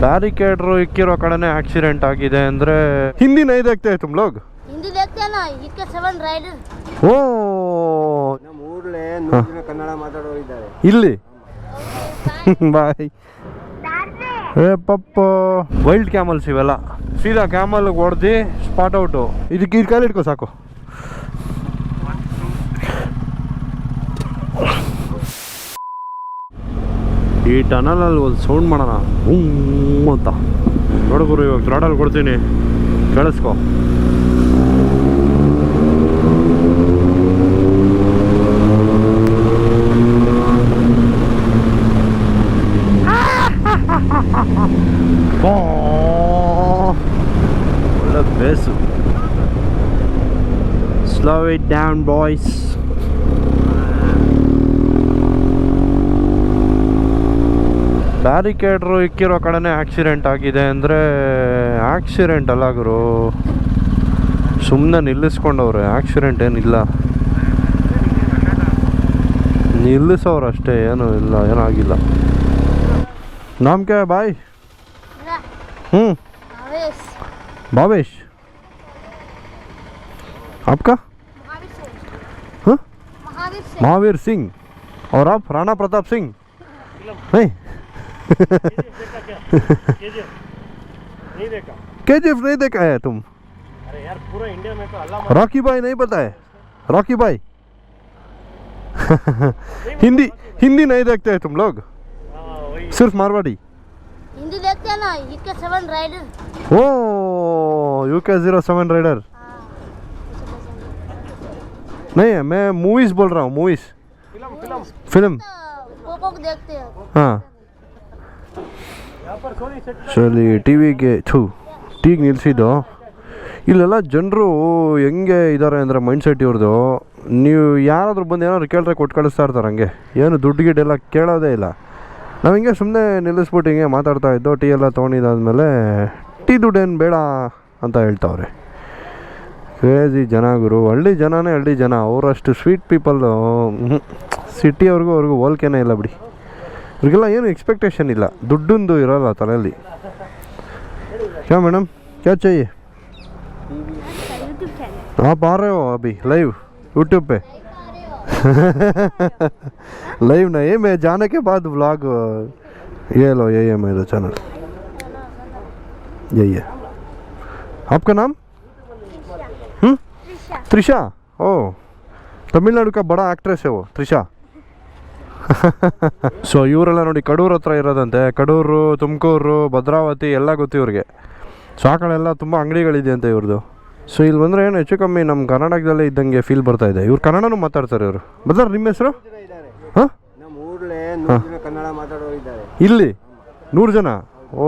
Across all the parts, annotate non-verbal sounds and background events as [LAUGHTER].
Barricade ಇಕ್ಕಿರೋ ಕಡೆನೇ accident ಆಗಿದೆ ಅಂದ್ರೆ ಹಿಂದಿನ ನೈ ದೇಖ್ತೆ ಲೋಗ್ ಹಿಂದಿ ಇಲ್ಲಿ? ಬಾಯ್. ಏ ಪಪ್ಪ. ವೈಲ್ಡ್ ಕ್ಯಾಮಲ್ಸ್ ಇವೆಲ್ಲ. ಸೀದಾ ಕ್ಯಾಮಲ್ ಹೊಡ್ದಿ ಸ್ಪಾಟ್ ಔಟು ಇದಕ್ಕೆ ಇದು ಕಾಲಿಟ್ಕೋ ಸಾಕು. ಈ ಟನಲಲ್ಲಿ ಒಂದು ಸೌಂಡ್ ಮಾಡೋಣ. ಹ್ಞೂ ಅಂತ. ನೋಡ್ಗುರು ಇವಾಗ ಥ್ರಾಡಲ್ ಕೊಡ್ತೀನಿ. ಕೇಳಿಸ್ಕೊ. ಒಳ್ಳೆ base slow it down boys ಬ್ಯಾರಿಕೇಡ್ರು ಇಕ್ಕಿರೋ ಕಡೆನೇ ಆಕ್ಸಿಡೆಂಟ್ ಆಗಿದೆ ಅಂದರೆ ಆಕ್ಸಿಡೆಂಟ್ ಅಲ್ಲ ಗುರು ಸುಮ್ಮನೆ ನಿಲ್ಲಿಸ್ಕೊಂಡವ್ರೆ ಆಕ್ಸಿಡೆಂಟ್ ಏನಿಲ್ಲ ನಿಲ್ಲಿಸೋರು ಅಷ್ಟೇ ಏನೂ ಇಲ್ಲ ಏನೂ ಆಗಿಲ್ಲ ನಾಮ್ ಕ್ಯಾ है भाई मेरा हम्म भावेश भावेश आपका महावीर सिंह हाँ? महावीर सिंह महावीर सिंह और आप राणा प्रताप सिंह नहीं नहीं देखा के जी नहीं देखा है तुम। अरे यार पूरा इंडिया में तो अल्लाह रॉकी भाई नहीं पता है। रॉकी भाई [LAUGHS] हिंदी हिंदी नहीं देखते हैं तुम लोग। सिर्फ़ मारवाड़ी। हिंदी देखते हैं ना इसके seven rider O U K zero seven rider नहीं है मैं मूवीज़ बोल रहा हूँ मूवीज़ फ़िल्म फ़िल्म फ़िल्म को देखते हैं। हाँ। ಸೊ ಟಿ ವಿಗೆ ಥೂ ಟೀಗೆ ನಿಲ್ಲಿಸಿದ್ದು ಇಲ್ಲೆಲ್ಲ ಜನರು ಹೆಂಗೆ ಇದ್ದಾರೆ ಅಂದರೆ ಮೈಂಡ್ಸೆಟ್ ಇವ್ರದ್ದು ನೀವು ಯಾರಾದರೂ ಬಂದು ಏನಾದ್ರು ಕೇಳಿದ್ರೆ ಕೊಟ್ಟು ಕಳಿಸ್ತಾ ಇರ್ತಾರೆ ಹಂಗೆ. ಏನು ದುಡ್ಡು ಗಿಡ್ಡೆಲ್ಲ ಕೇಳೋದೇ ಇಲ್ಲ. ನಾವು ಹಿಂಗೆ ಸುಮ್ಮನೆ ನಿಲ್ಲಿಸ್ಬಿಟ್ಟು ಹಿಂಗೆ ಮಾತಾಡ್ತಾ ಇದ್ದೋ, ಟೀ ಎಲ್ಲ ತೊಗೊಂಡಿದ್ದಾದ್ಮೇಲೆ ಟೀ ದುಡ್ಡೇನು ಬೇಡ ಅಂತ ಹೇಳ್ತಾವ್ರೆ. ಕ್ರೇಜಿ ಜನ ಗುರು, ಹಳ್ಳಿ ಜನನೇ ಹಳ್ಳಿ ಜನ, ಅವರಷ್ಟು ಸ್ವೀಟ್ ಪೀಪಲ್ಲು ಸಿಟಿಯವ್ರಿಗೂ ಅವ್ರಿಗೂ ಹೋಲ್ಕೆನೇ ಇಲ್ಲ ಬಿಡಿ. ಇವ್ರಿಗೆಲ್ಲ ಏನು ಎಕ್ಸ್ಪೆಕ್ಟೇಷನ್ ಇಲ್ಲ ದುಡ್ಡೊಂದು ಇರೋಲ್ಲ ತಲೆಯಲ್ಲಿ क्या मैडम क्या चाहिए यूट्यूब चैनल आप आ रहे हो अभी लाइव यूट्यूब पे लाइव नहीं मैं जाने के बाद व्लॉग ये लो यही है मेरा चैनल यही है आपका नाम हम्म त्रिशा ओ तमिलनाडु का बड़ा एक्ट्रेस है वो त्रिशा [LAUGHS] ಸೊ ಇವರೆಲ್ಲ ನೋಡಿ ಕಡೂರು ಹತ್ರ ಇರೋದಂತೆ. ಕಡೂರು ತುಮಕೂರು ಭದ್ರಾವತಿ ಎಲ್ಲ ಗೊತ್ತು ಇವ್ರಿಗೆ. ಸೊ ಆ ಕಡೆ ಎಲ್ಲ ತುಂಬ ಅಂಗಡಿಗಳಿದೆ ಅಂತ ಇವ್ರದ್ದು ಸೊ ಇಲ್ಲಿ ಬಂದರೆ ಏನು ಹೆಚ್ಚು ಕಮ್ಮಿ ನಮ್ಮ ಕರ್ನಾಟಕದಲ್ಲೇ ಇದ್ದಂಗೆ ಫೀಲ್ ಬರ್ತಾ ಇದೆ. ಇವ್ರು ಕನ್ನಡನೂ ಮಾತಾಡ್ತಾರೆ ಇವರು. ಬದರ್ ನಿಮ್ಮ ಹೆಸರು? ಹಾಂ? ಇಲ್ಲಿ? ನೂರು ಜನ? ಓ.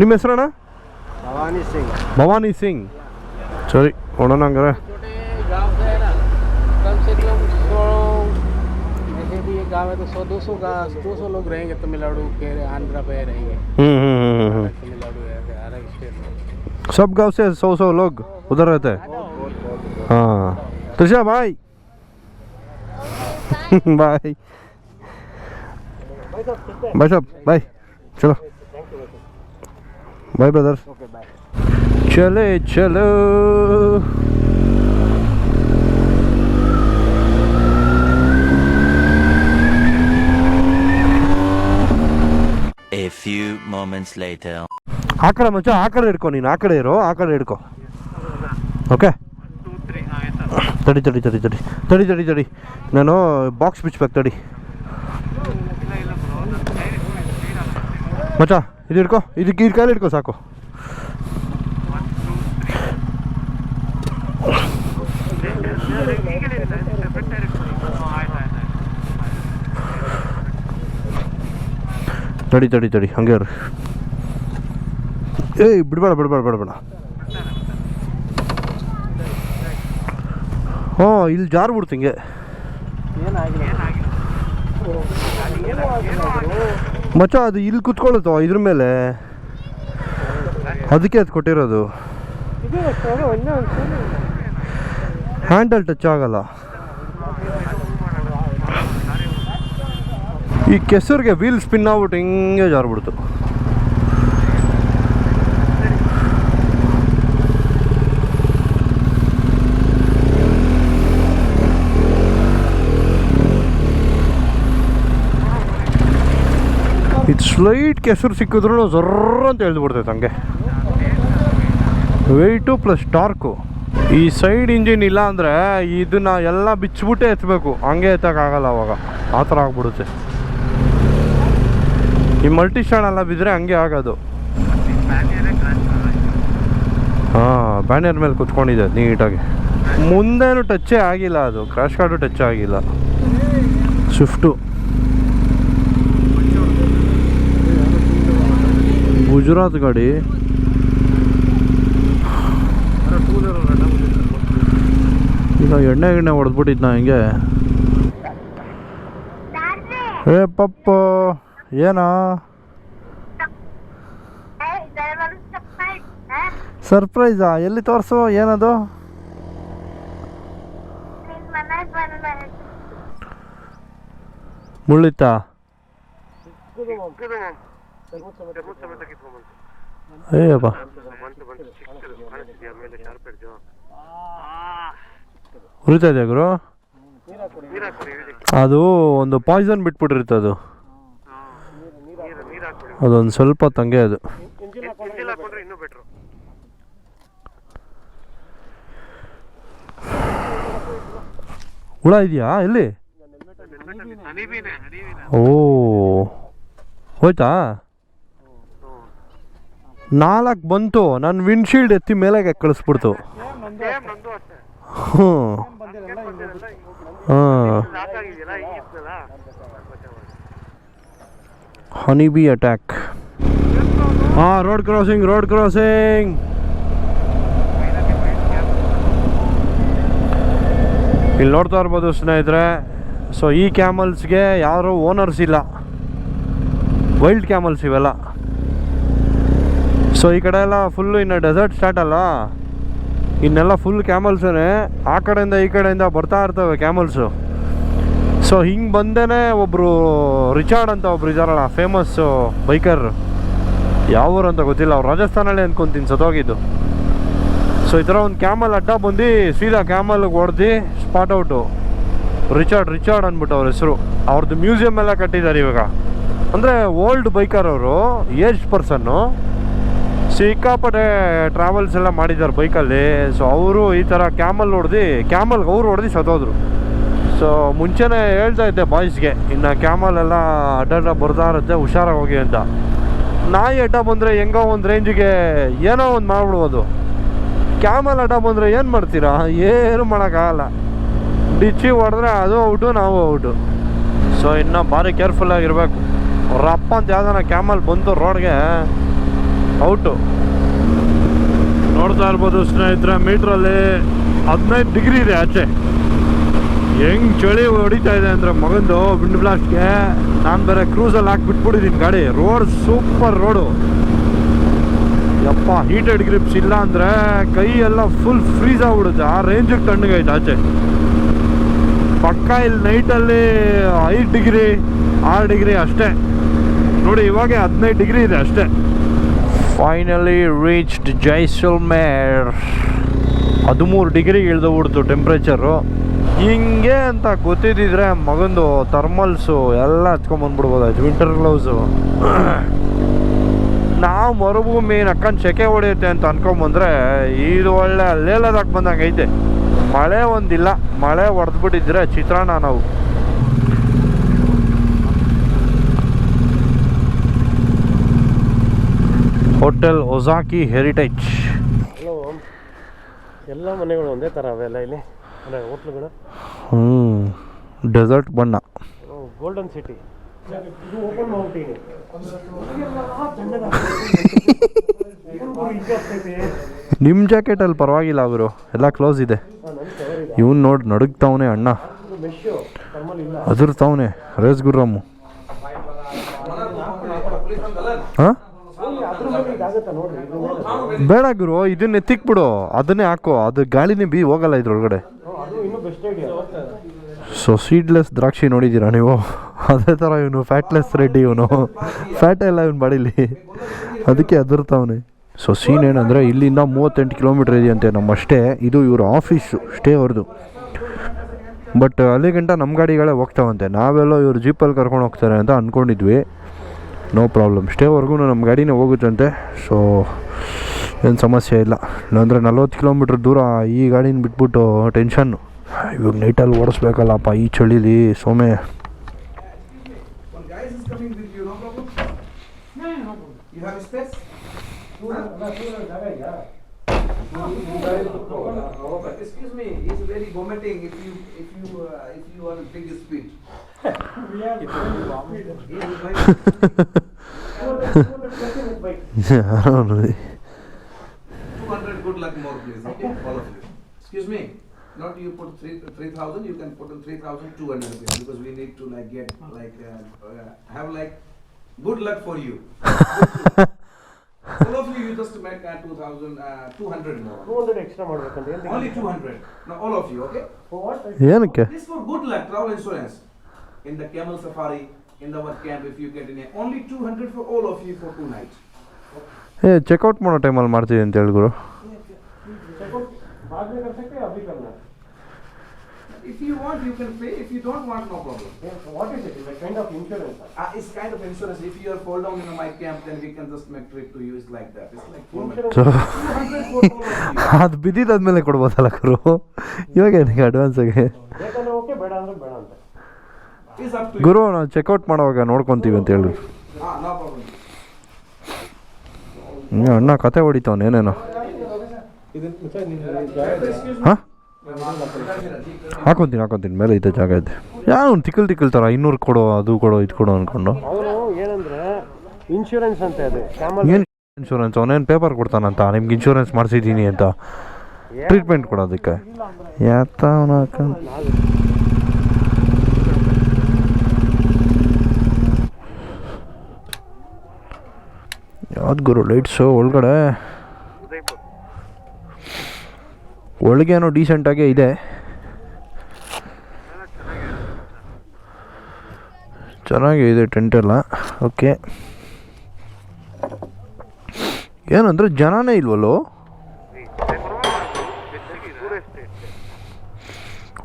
ನಿಮ್ಮ ಹೆಸರಣ್ಣ? ಭವಾನಿ ಸಿಂಗ್. ಭವಾನಿ ಸಿಂಗ್. ಸರಿ ನೋಡೋಣ ಹಂಗಾರೆ भी है तो सौ दो सौ दो सौ लोग रहेंगे तमिलनाडु के आंध्र पे रहेंगे। हम्म हम्म हम्म तमिलनाडु सब गाँव से सौ सौ लोग उधर रहते हैं? हाँ त्रिषा भाई। [LAUGHS] बाय भाई साहब बाय चलो। Bye brother. चले चलो। Few moments later. ಆ ಕಡೆ ಮಚ್ಚ ಆ ಕಡೆ ನೀನು, ಆ ಕಡೆ ಇರೋ, ಆ ಕಡೆ ಹಿಡ್ಕೊ. ಓಕೆ ತಡಿ ತಡಿ ತಡಿ ತಡಿ. ತಡಿ ತಡಿ ತಡಿ. ನಾನು ಬಾಕ್ಸ್ ಬಿಚ್ಬೇಕು ತಡಿ. ಮಚ್ಚ, ಇದು ಹಿಡ್ಕೊ. ಇದು ಈ ಕಾಯಿಲೆ ಹಿಡ್ಕೊ, ಸಾಕು. ತಡಿ ತಡಿ ತಡಿ ಹಂಗೆ ರೀ ಏಯ್ ಬಿಡಬೇಡ ಬಿಡಬೇಡ ಬಿಡಬೇಡ. ಹ್ಞೂ ಇಲ್ಲಿ ಜಾರು ಬಿಡ್ತಿಂಗೆ ಮಚ್ಚ ಅದು ಇಲ್ಲಿ ಕುತ್ಕೊಳ್ಳುತ್ತೋ ಇದ್ರ ಮೇಲೆ? ಅದಕ್ಕೆ ಅದು ಕೊಟ್ಟಿರೋದು. ಹ್ಯಾಂಡಲ್ ಟಚ್ ಆಗಲ್ಲ. ಈ ಕೆಸರಿಗೆ ವೀಲ್ ಸ್ಪಿನ್ ಆಗ್ಬಿಟ್ಟು ಹಿಂಗೆ ಜಾರ್ಬಿಡ್ತು. ಇದು ಸ್ಲೈಟ್ ಕೆಸರು ಸಿಕ್ಕಿದ್ರು ಜರ್ರ ಅಂತ ಎಳ್ದು ಹಂಗೆ. ವೆಯ್ಟು ಪ್ಲಸ್ ಟಾರ್ಕು ಈ ಸೈಡ್ ಇಂಜಿನ್ ಇಲ್ಲ ಅಂದರೆ ಇದನ್ನ ಎಲ್ಲ ಬಿಚ್ಚಿಬಿಟ್ಟೆ ಎತ್ತಬೇಕು ಹಂಗೆ ಎತ್ತಕ್ಕಾಗಲ್ಲ ಅವಾಗ. ಆ ಥರ ಆಗ್ಬಿಡುತ್ತೆ. ಈ ಮಲ್ಟಿ ಸ್ಟ್ಯಾಂಡ್ ಎಲ್ಲ ಬಿದ್ದರೆ ಹಂಗೆ ಆಗೋದು. ಹಾಂ ಬ್ಯಾನರ್ ಮೇಲೆ ಕುತ್ಕೊಂಡಿದೆ ನೀಟಾಗಿ. ಮುಂದೇನು ಟಚ್ಚೇ ಆಗಿಲ್ಲ ಅದು. ಕ್ರಾಶ್ ಕಾರ್ಡು ಟಚ್ ಆಗಿಲ್ಲ. ಸ್ವಿಫ್ಟು ಗುಜರಾತ್ ಗಾಡಿ. ಈಗ ಎಣ್ಣೆ ಗಿಣ್ಣೆ ಹೊಡೆದ್ಬಿಟ್ಟಿದ್ನ ಹಿಂಗೆ. ಏ, ಪಪ್ಪ. ಏನಾ? ಸರ್ಪ್ರೈಸಾ? ಎಲ್ಲಿ ತೋರಿಸು? ಏನದು? ಮುಳ್ಳಿತ ಉರಿತಾ ಇದೆಯಾ ಗುರು? ಅದು ಒಂದು ಪಾಯ್ಸನ್ ಬಿಟ್ಬಿಟ್ಟಿರುತ್ತೆ ಅದು. ಅದೊಂದು ಸ್ವಲ್ಪ ತಂಗೆ ಅದು. ಹುಳ ಇದೆಯಾ ಎಲ್ಲಿ? ಓ, ಹೋಯ್ತಾ? ನಾಲ್ಕು ಬಂತು ನನ್ನ ವಿಂಡ್ಶೀಲ್ಡ್ ಎತ್ತಿ ಮೇಲೆ ಕಳಿಸ್ಬಿಡ್ತು. ಹ್ಞೂ ಹಾಂ ಹನಿ ಬಿ ಅಟ್ಯಾಕ್ ಹಾಂ ರೋಡ್ ಕ್ರಾಸಿಂಗ್ ರೋಡ್ ಕ್ರಾಸಿಂಗ್ ಇಲ್ಲಿ ನೋಡ್ತಾ ಇರ್ಬೋದು ಸ್ನೇಹಿತರೆ. ಸೊ ಈ ಕ್ಯಾಮಲ್ಸ್ಗೆ ಯಾರು ಓನರ್ಸ್ ಇಲ್ಲ. ವೈಲ್ಡ್ ಕ್ಯಾಮಲ್ಸ್ ಇವೆಲ್ಲ. ಸೊ ಈ ಕಡೆ ಎಲ್ಲ ಫುಲ್ಲು ಇನ್ನು ಡೆಸರ್ಟ್ ಸ್ಟಾರ್ಟ್ ಅಲ್ಲ. ಇನ್ನೆಲ್ಲ ಫುಲ್ ಕ್ಯಾಮಲ್ಸೇ ಆ ಕಡೆಯಿಂದ ಈ ಕಡೆಯಿಂದ ಬರ್ತಾ ಇರ್ತವೆ ಕ್ಯಾಮಲ್ಸು ಸೊ ಹಿಂಗೆ ಬಂದೇ ಒಬ್ಬರು ರಿಚಾರ್ಡ್ ಅಂತ ಒಬ್ರು ಇದ್ದಾರಲ್ಲ ಫೇಮಸ್ಸು ಬೈಕರ್ ಯಾವ ಅಂತ ಗೊತ್ತಿಲ್ಲ, ಅವ್ರು ರಾಜಸ್ಥಾನಲ್ಲೇ ಅನ್ಕೊಂತೀನಿ ಸತ್ತೋಗಿದ್ದು. ಸೊ ಈ ಥರ ಒಂದು ಕ್ಯಾಮಲ್ ಅಡ್ಡ ಬಂದು ಸೀದಾ ಕ್ಯಾಮಲ್ಗೆ ಹೊಡೆದು ಸ್ಪಾಟ್ ಔಟು ರಿಚಾರ್ಡ್ ರಿಚಾರ್ಡ್ ಅಂದ್ಬಿಟ್ಟು ಅವ್ರ ಹೆಸರು. ಅವ್ರದ್ದು ಮ್ಯೂಸಿಯಮ್ ಎಲ್ಲ ಕಟ್ಟಿದ್ದಾರೆ ಇವಾಗ. ಅಂದರೆ ಓಲ್ಡ್ ಬೈಕರ್ ಅವರು ಏಜ್ ಪರ್ಸನ್ನು ಸಿಕ್ಕಾಪಟ್ಟೆ ಟ್ರಾವೆಲ್ಸ್ ಎಲ್ಲ ಮಾಡಿದ್ದಾರೆ ಬೈಕಲ್ಲಿ ಸೊ ಅವರು ಈ ಥರ ಕ್ಯಾಮಲ್ ಹೊಡ್ದು ಕ್ಯಾಮಲ್ಗೆ ಅವ್ರು ಹೊಡೆದು ಸತ್ತೋದ್ರು. ಸೊ ಮುಂಚೆನೇ ಹೇಳ್ತಾ ಇದ್ದೆ ಬಾಯ್ಸ್ಗೆ ಇನ್ನು ಕ್ಯಾಮಲೆಲ್ಲ ಅಡ್ಡ ಬರ್ತಾ ಇರುತ್ತೆ, ಹುಷಾರಾಗಿ ಹೋಗಿ ಅಂತ. ನಾಯಿ ಅಡ್ಡ ಬಂದರೆ ಹೆಂಗೋ ಒಂದು ರೇಂಜಿಗೆ ಏನೋ ಒಂದು ಮಾಡ್ಬಿಡ್ಬೋದು. ಕ್ಯಾಮಲ್ ಅಡ್ಡ ಬಂದರೆ ಏನು ಮಾಡ್ತೀರಾ? ಏನು ಮಾಡೋಕ್ಕಾಗಲ್ಲ. ಡಿಚ್ಚಿ ಹೊಡೆದ್ರೆ ಅದು ಔಟು, ನಾವು ಔಟು. ಸೊ ಇನ್ನು ಭಾರಿ ಕೇರ್ಫುಲ್ಲಾಗಿರ್ಬೇಕು ರಪ್ಪ ಅಂತ ಯಾವ್ದಾನ ಕ್ಯಾಮಲ್ ಬಂತು ರೋಡ್ಗೆ, ಔಟು. ನೋಡ್ತಾ ಇರ್ಬೋದು ಸ್ನೇಹಿತರೆ ಮೀಟ್ರಲ್ಲಿ ಹದಿನೈದು ಡಿಗ್ರಿ ಇದೆ ಆಚೆ. ಹೆಂಗ್ ಚಳಿ ಹೊಡಿತಾ ಇದೆ ಅಂದ್ರೆ ಮಗಂದು ವಿಂಡ್ ಬ್ಲಾಸ್ಟ್ಗೆ ನಾನು ಬೇರೆ ಕ್ರೂಸಲ್ಲಿ ಹಾಕಿ ಬಿಟ್ಬಿಟ್ಟಿದ್ದೀನಿ ಗಾಡಿ. ರೋಡ್ ಸೂಪರ್ ರೋಡು ಯಪ್ಪ ಹೀಟೆಡ್ ಗ್ರಿಪ್ಸ್ ಇಲ್ಲ ಅಂದರೆ ಕೈ ಎಲ್ಲ ಫುಲ್ ಫ್ರೀಸ್ ಆಗ್ಬಿಡುತ್ತೆ. ಆ ರೇಂಜಿಗೆ ತಣ್ಣಗೈತೆ ಆಚೆ. ಪಕ್ಕ ಇಲ್ಲಿ ನೈಟಲ್ಲಿ ಐದು ಡಿಗ್ರಿ ಆರು ಡಿಗ್ರಿ ಅಷ್ಟೇ. ನೋಡಿ, ಇವಾಗ ಹದಿನೈದು ಡಿಗ್ರಿ ಇದೆ ಅಷ್ಟೇ. ಫೈನಲಿ ರೀಚ್ಡ್ ಜೈಸಲ್ಮೇರ್ ಹದಿಮೂರು ಡಿಗ್ರಿಗೆ ಇಳಿದೋಗ್ಬಿಡ್ತು ಟೆಂಪ್ರೇಚರು ಹಿಂಗೆ ಅಂತ ಗೊತ್ತಿದ್ದಿದ್ರೆ ಮಗಂದು ಥರ್ಮಲ್ಸು ಎಲ್ಲ ಹಚ್ಕೊಂಬಂದ್ಬಿಡ್ಬೋದಾಯ್ತು ವಿಂಟರ್ ಗ್ಲೌಸು. ನಾವು ಮರುಭೂಮಿ ನಕ್ಕನ್ ಸೆಕೆ ಹೊಡೆಯುತ್ತೆ ಅಂತ ಅನ್ಕೊಂಬಂದ್ರೆ ಇದು ಒಳ್ಳೆ ಲೇಲದಾಕ್ ಬಂದಂಗೆ ಐತೆ. ಮಳೆ ಒಂದಿಲ್ಲ, ಮಳೆ ಹೊಡೆದ್ಬಿಟ್ಟಿದ್ರೆ ಚಿತ್ರಾನ್ನ ನಾವು. ಹೋಟೆಲ್ ಒಜಾಕಿ ಹೆರಿಟೇಜ್. ಎಲ್ಲ ಮನೆಗಳು ಒಂದೇ ಥರ ಅವೆಲ್ಲ ಇಲ್ಲಿ? ಅಂದರೆ ಹೋಟ್ಲುಗಳು? ಹ್ಞೂ ಡೆಸರ್ಟ್ ಬಣ್ಣ. ಗೋಲ್ಡನ್ ಸಿಟಿ ಇದು ಓಪನ್ ಮೌಂಟೇನ್ ನಿಮ್ಮ ಜಾಕೆಟಲ್ಲಿ ಪರವಾಗಿಲ್ಲ ಅವರು ಎಲ್ಲ ಕ್ಲೋಸ್ ಇದೆ. ಇವನು ನೋಡಿ ನಡುಗ್ತಾವನೆ ಅಣ್ಣ. ಅದಿರ್ತಾವನೆ ರೇಸ್ ಗುರ್ರಮ್ಮು. ಹಾಂ? ಬೇಡ ಗುರು ಇದನ್ನ ಎತ್ತಿಕ್ಬಿಡು ಅದನ್ನೇ ಹಾಕೋ. ಅದು ಗಾಳಿನೇ ಬಿ ಹೋಗಲ್ಲ ಇದ್ರೊಳಗಡೆ ಅದು ಇನ್ನೂ ಬೆಸ್ಟ್ ಐಡಿಯಾ ಸೊ ಸೀಡ್ಲೆಸ್ ದ್ರಾಕ್ಷಿ ನೋಡಿದ್ದೀರಾ ನೀವು? ಅದೇ ಥರ ಇವನು ಫ್ಯಾಟ್ಲೆಸ್ ರೆಡ್ಡಿ ಇವನು. ಫ್ಯಾಟ್ ಇಲ್ಲ ಇವನು ಬಾಡಿಲಿ. ಅದಕ್ಕೆ ಅದರ್ತಾವನೆ ಸೊ ಸೀನ್ ಏನಂದರೆ ಇಲ್ಲಿಂದ ಮೂವತ್ತೆಂಟು ಕಿಲೋಮೀಟ್ರ್ ಇದೆಯಂತೆ ನಮ್ಮಷ್ಟೇ. ಇದು ಇವ್ರ ಆಫೀಸು ಸ್ಟೇ ಅವ್ರದ್ದು ಬಟ್ ಅಲ್ಲಿಗಿಂತ ನಮ್ಮ ಗಾಡಿಗಳೇ ಹೋಗ್ತಾವಂತೆ. ನಾವೆಲ್ಲೋ ಇವ್ರು ಜೀಪಲ್ಲಿ ಕರ್ಕೊಂಡು ಹೋಗ್ತಾರೆ ಅಂತ ಅಂದ್ಕೊಂಡಿದ್ವಿ ನೋ ಪ್ರಾಬ್ಲಮ್ ಸ್ಟೇವರೆಗೂ ನಮ್ಮ ಗಾಡಿನೇ ಹೋಗುತ್ತಂತೆ. ಸೊ ಏನು ಸಮಸ್ಯೆ ಇಲ್ಲ. ಅಂದರೆ ನಲ್ವತ್ತು ಕಿಲೋಮೀಟ್ರ್ ದೂರ ಈ ಗಾಡಿನ ಬಿಟ್ಬಿಟ್ಟು ಟೆನ್ಷನ್ನು ಇವಾಗ ನೈಟಲ್ಲಿ ಓಡಿಸ್ಬೇಕಲ್ಲಪ್ಪ ಈ ಚಳಿಲಿ some uh, speech. Two hundred, good luck more please, all of you. Excuse me, not you put three three thousand, you can put in three thousand two hundred rupees because we need to like get like uh, uh, have like good luck for you. [LAUGHS] all of you, you just make uh, 2,000, uh, 200 more. 200 extra ಮಾಡಬೇಕಂತ Only 200. Now, all of you, okay? For what? ಏನಕ್ಕೆ This for good luck, travel insurance. In the camel safari, in the camp, if you get in here. Only 200 for all of you for two nights. ಏ checkout ಮಾಡೋ ಟೈಮಲ್ಲಿ ಮಾಡ್ತೀವಿ ಅಂತ ಹೇಳಿ ಗುರು ಮಾಡ್ಬೇಕಂತ Abhi Karnataka If you want, you can pay. If you don't want, no problem. Yes, what is it? It's a kind of insurance. sir. Uh, it's kind of insurance. If you are fall down in my camp, then we can just make trip to you. It's like that. It's like four Insurance. ಅದು ಬಿದ್ದಿದ್ದಾದ್ಮೇಲೆ ಕೊಡ್ಬೋದಲ್ಲ ಗುರು ಇವಾಗ ಏನಕ್ಕೆ advance ಆಗಿ ಬೇಕಂದ್ರೆ okay ಬೇಡ ಅಂದ್ರೆ ಬೇಡ ಅಂತ It's up to you. ಗುರು ನಾವು ಚೆಕ್ಔಟ್ ಮಾಡುವಾಗ ನೋಡ್ಕೊಂತೀವಿ ಅಂತ ಹೇಳಿ Ah, no problem. ಅಣ್ಣ ಕತೆ ಹೊಡಿತಾವನೇನೇನೋ Excuse me. ಹಾಕೊಂತೀನಿ ಹಾಕೊಂತೀನಿ. ಮೇಲೆ ಇದೆ ಜಾಗ ಇದೆ. ಯಾವ ಒಂದು ತಿಕ್ಕಲ್ ತಿಕ್ಕಲ್ ಥರ ಇನ್ನೂರು ಕೊಡೋ ಅದು ಕೊಡೋ ಇದು ಕೊಡೋ ಅನ್ಕೊಂಡು. ಅವನು ಏನಂದ್ರೆ ಇನ್ಶೂರೆನ್ಸ್ ಅಂತ ಅದು ಏನು ಇನ್ಶೂರೆನ್ಸ್ ಅವನೇನು ಪೇಪರ್ ಕೊಡ್ತಾನಂತ? ನಿಮ್ಗೆ ಇನ್ಶೂರೆನ್ಸ್ ಮಾಡಿಸಿದ್ದೀನಿ ಅಂತ. ಟ್ರೀಟ್ಮೆಂಟ್ ಕೊಡೋದಕ್ಕೆ ಯಾತ ಅವನ ಯಾವ್ದು ಗುರು ಲೈಟ್ಸು ಒಳಗಡೆ? ಒಳಗೇನೋ ಡೀಸೆಂಟಾಗೇ ಇದೆ. ಚೆನ್ನಾಗೇ ಇದೆ ಟೆಂಟ್ ಎಲ್ಲ. ಓಕೆ ಏನಂದ್ರೆ ಜನನೇ ಇಲ್ವಲ್ಲೋ?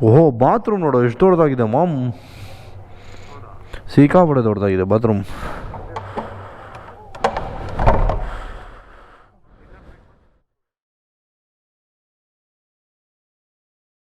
ಓಹೋ ಬಾತ್ರೂಮ್ ನೋಡೋ, ಎಷ್ಟು ದೊಡ್ಡದಾಗಿದೆ ಮಾಮ್. ಸಿಕ್ಕಾಪಡೆ ದೊಡ್ಡದಾಗಿದೆ ಬಾತ್ರೂಮ್